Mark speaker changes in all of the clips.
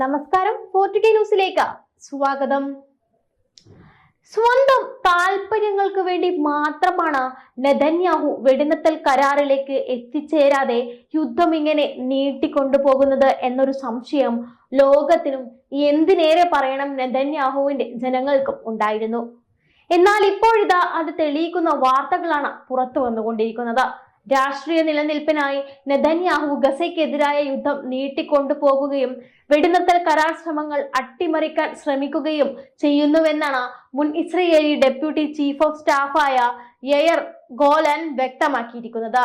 Speaker 1: നമസ്കാരം. ഫോർട്ടി ന്യൂസിലേക്ക് സ്വാഗതം. സ്വന്തം താല്പര്യങ്ങൾക്ക് വേണ്ടി മാത്രമാണ് നെതന്യാഹു വെടിനിർത്തൽ കരാറിലേക്ക് എത്തിച്ചേരാതെ യുദ്ധം ഇങ്ങനെ നീട്ടിക്കൊണ്ടുപോകുന്നത് എന്നൊരു സംശയം ലോകത്തിനും എന്തിനേറെ പറയണം നെതന്യാഹുവിന്റെ ജനങ്ങൾക്കും ഉണ്ടായിരുന്നു. എന്നാൽ ഇപ്പോഴിതാ അത് തെളിയിക്കുന്ന വാർത്തകളാണ് പുറത്തു വന്നുകൊണ്ടിരിക്കുന്നത്. രാഷ്ട്രീയ നിലനിൽപ്പിനായി നെതന്യാഹു ഗസയ്ക്കെതിരായ യുദ്ധം നീട്ടിക്കൊണ്ടുപോകുകയും വെടിനിർത്തൽ കരാർ ശ്രമങ്ങൾ അട്ടിമറിക്കാൻ ശ്രമിക്കുകയും ചെയ്യുന്നുവെന്നാണ് മുൻ ഇസ്രയേലി ഡെപ്യൂട്ടി ചീഫ് ഓഫ് സ്റ്റാഫായ എയർ ഗോലൻ വ്യക്തമാക്കിയിരിക്കുന്നത്.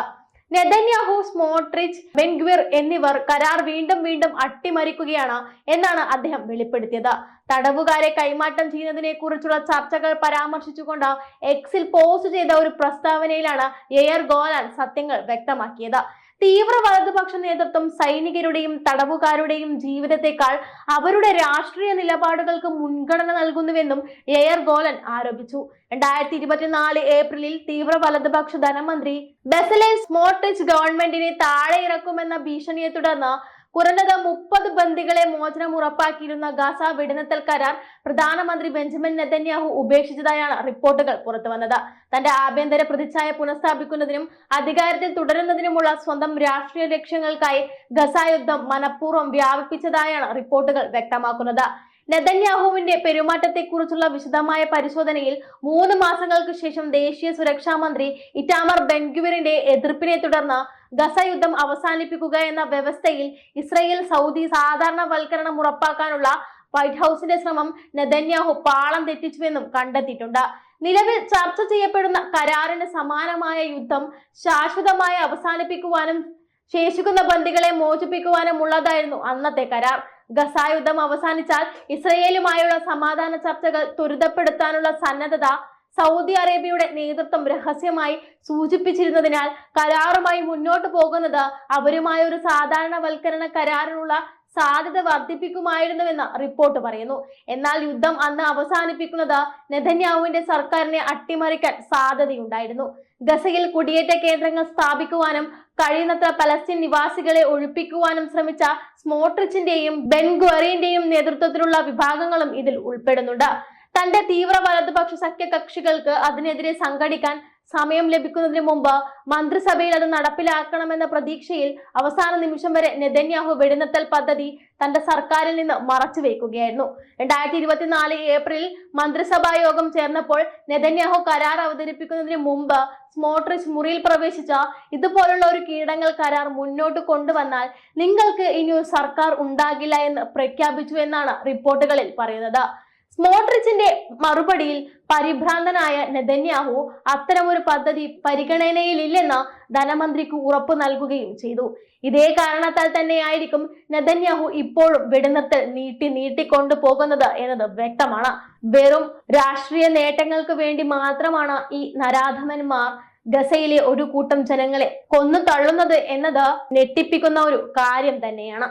Speaker 1: നെതന്യാഹു സ്മോട്രിച്ച് ബെൻഗ്വിർ എന്നിവർ കരാർ വീണ്ടും വീണ്ടും അട്ടിമറിക്കുകയാണ് എന്നാണ് അദ്ദേഹം വെളിപ്പെടുത്തിയത്. തടവുകാരെ കൈമാറ്റം ചെയ്യുന്നതിനെ കുറിച്ചുള്ള ചർച്ചകൾ പരാമർശിച്ചുകൊണ്ട് എക്സിൽ പോസ്റ്റ് ചെയ്ത ഒരു പ്രസ്താവനയിലാണ് എയർ ഗോലാൻ സത്യങ്ങൾ വ്യക്തമാക്കിയത്. തീവ്ര വലതുപക്ഷ നേതൃത്വം സൈനികരുടെയും തടവുകാരുടെയും ജീവിതത്തെക്കാൾ അവരുടെ രാഷ്ട്രീയ നിലപാടുകൾക്ക് മുൻഗണന നൽകുന്നുവെന്നും എയർ ഗോലൻ ആരോപിച്ചു. രണ്ടായിരത്തി ഇരുപത്തിനാല് ഏപ്രിലിൽ തീവ്ര വലതുപക്ഷ ധനമന്ത്രി ബെസലൈൻ സ്മോട്ടിച്ച് ഗവൺമെന്റിനെ താഴെ ഇറക്കുമെന്ന ഭീഷണിയെ തുടർന്ന് കുറഞ്ഞത് മുപ്പത് ബന്ദികളെ മോചനം ഉറപ്പാക്കിയിരുന്ന ഗാസ വെടിനിർത്തൽ കരാർ പ്രധാനമന്ത്രി ബെഞ്ചമിൻ നെതന്യാഹു ഉപേക്ഷിച്ചതായാണ് റിപ്പോർട്ടുകൾ പുറത്തു വന്നത്. തന്റെ ആഭ്യന്തര പ്രതിച്ഛായ പുനഃസ്ഥാപിക്കുന്നതിനും അധികാരത്തിൽ തുടരുന്നതിനുമുള്ള സ്വന്തം രാഷ്ട്രീയ ലക്ഷ്യങ്ങൾക്കായി ഗസ യുദ്ധം മനഃപൂർവം വ്യാപിപ്പിച്ചതായാണ് റിപ്പോർട്ടുകൾ വ്യക്തമാക്കുന്നത്. നെതന്യാഹുവിന്റെ പെരുമാറ്റത്തെക്കുറിച്ചുള്ള വിശദമായ പരിശോധനയിൽ മൂന്ന് മാസങ്ങൾക്ക് ശേഷം ദേശീയ സുരക്ഷാ മന്ത്രി ഇറ്റാമർ ബെൻഗുവിറിന്റെ എതിർപ്പിനെ തുടർന്ന് ഗസ യുദ്ധം അവസാനിപ്പിക്കുക എന്ന വ്യവസ്ഥയിൽ ഇസ്രയേൽ സൗദി സാധാരണവൽക്കരണം ഉറപ്പാക്കാനുള്ള വൈറ്റ് ഹൗസിന്റെ ശ്രമം നെതന്യാഹു പാളം തെറ്റിച്ചുവെന്നും കണ്ടെത്തിയിട്ടുണ്ട്. നിലവിൽ ചർച്ച ചെയ്യപ്പെടുന്ന കരാറിന് സമാനമായ യുദ്ധം ശാശ്വതമായി അവസാനിപ്പിക്കുവാനും ശേഷിക്കുന്ന ബന്ദികളെ മോചിപ്പിക്കുവാനും ഉള്ളതായിരുന്നു അന്നത്തെ കരാർ. ഗസ യുദ്ധം അവസാനിച്ചാൽ ഇസ്രയേലുമായുള്ള സമാധാന ചർച്ചകൾ ത്വരിതപ്പെടുത്താനുള്ള സന്നദ്ധത സൗദി അറേബ്യയുടെ നേതൃത്വം രഹസ്യമായി സൂചിപ്പിച്ചിരുന്നതിനാൽ കരാറുമായി മുന്നോട്ട് പോകുന്നത് അവരുമായ ഒരു സാധാരണവൽക്കരണ കരാറിനുള്ള സാധ്യത വർദ്ധിപ്പിക്കുമായിരുന്നുവെന്ന് റിപ്പോർട്ട് പറയുന്നു. എന്നാൽ യുദ്ധം അന്ന് അവസാനിപ്പിക്കുന്നത് നെതന്യാവുവിന്റെ സർക്കാരിനെ അട്ടിമറിക്കാൻ സാധ്യതയുണ്ടായിരുന്നു. ഗസയിൽ കുടിയേറ്റ കേന്ദ്രങ്ങൾ സ്ഥാപിക്കുവാനും കഴിയുന്നത്ര പലസ്തീൻ നിവാസികളെ ഒഴിപ്പിക്കുവാനും ശ്രമിച്ച സ്മോട്രിച്ചിന്റെയും ബെൻഗ്വറിന്റെയും നേതൃത്വത്തിലുള്ള വിഭാഗങ്ങളും ഇതിൽ ഉൾപ്പെടുന്നുണ്ട്. തന്റെ തീവ്ര വലതുപക്ഷ സഖ്യകക്ഷികൾക്ക് അതിനെതിരെ സംഘടിക്കാൻ സമയം ലഭിക്കുന്നതിന് മുമ്പ് മന്ത്രിസഭയിൽ അത് നടപ്പിലാക്കണമെന്ന പ്രതീക്ഷയിൽ അവസാന നിമിഷം വരെ നെതന്യാഹു വെടിനിർത്തൽ പദ്ധതി തന്റെ സർക്കാരിൽ നിന്ന് മറച്ചു വെക്കുകയായിരുന്നു. രണ്ടായിരത്തി ഇരുപത്തിനാല് ഏപ്രിൽ മന്ത്രിസഭാ യോഗം ചേർന്നപ്പോൾ നെതന്യാഹു കരാർ അവതരിപ്പിക്കുന്നതിന് മുമ്പ് സ്മോട്രിച്ച് മുറിയിൽ പ്രവേശിച്ച ഇതുപോലുള്ള ഒരു കീടങ്ങൾ കരാർ മുന്നോട്ട് കൊണ്ടുവന്നാൽ നിങ്ങൾക്ക് ഇനി ഒരു സർക്കാർ ഉണ്ടാകില്ല എന്ന് പ്രഖ്യാപിച്ചു എന്നാണ് റിപ്പോർട്ടുകളിൽ പറയുന്നത്. സ്മോട്രിച്ചിന്റെ മറുപടിയിൽ പരിഭ്രാന്തനായ നെതന്യാഹു അത്തരമൊരു പദ്ധതി പരിഗണനയിലില്ലെന്ന് ധനമന്ത്രിക്ക് ഉറപ്പു നൽകുകയും ചെയ്തു. ഇതേ കാരണത്താൽ തന്നെയായിരിക്കും നെതന്യാഹു ഇപ്പോഴും വെടിനിർത്തൽ നീട്ടി നീട്ടിക്കൊണ്ടു പോകുന്നത് എന്നത് വ്യക്തമാണ്. വെറും രാഷ്ട്രീയ നേട്ടങ്ങൾക്ക് വേണ്ടി മാത്രമാണ് ഈ നരാധമന്മാർ ഗസയിലെ ഒരു കൂട്ടം ജനങ്ങളെ കൊന്നു തള്ളുന്നത് എന്നത് ഞെട്ടിപ്പിക്കുന്ന ഒരു കാര്യം തന്നെയാണ്.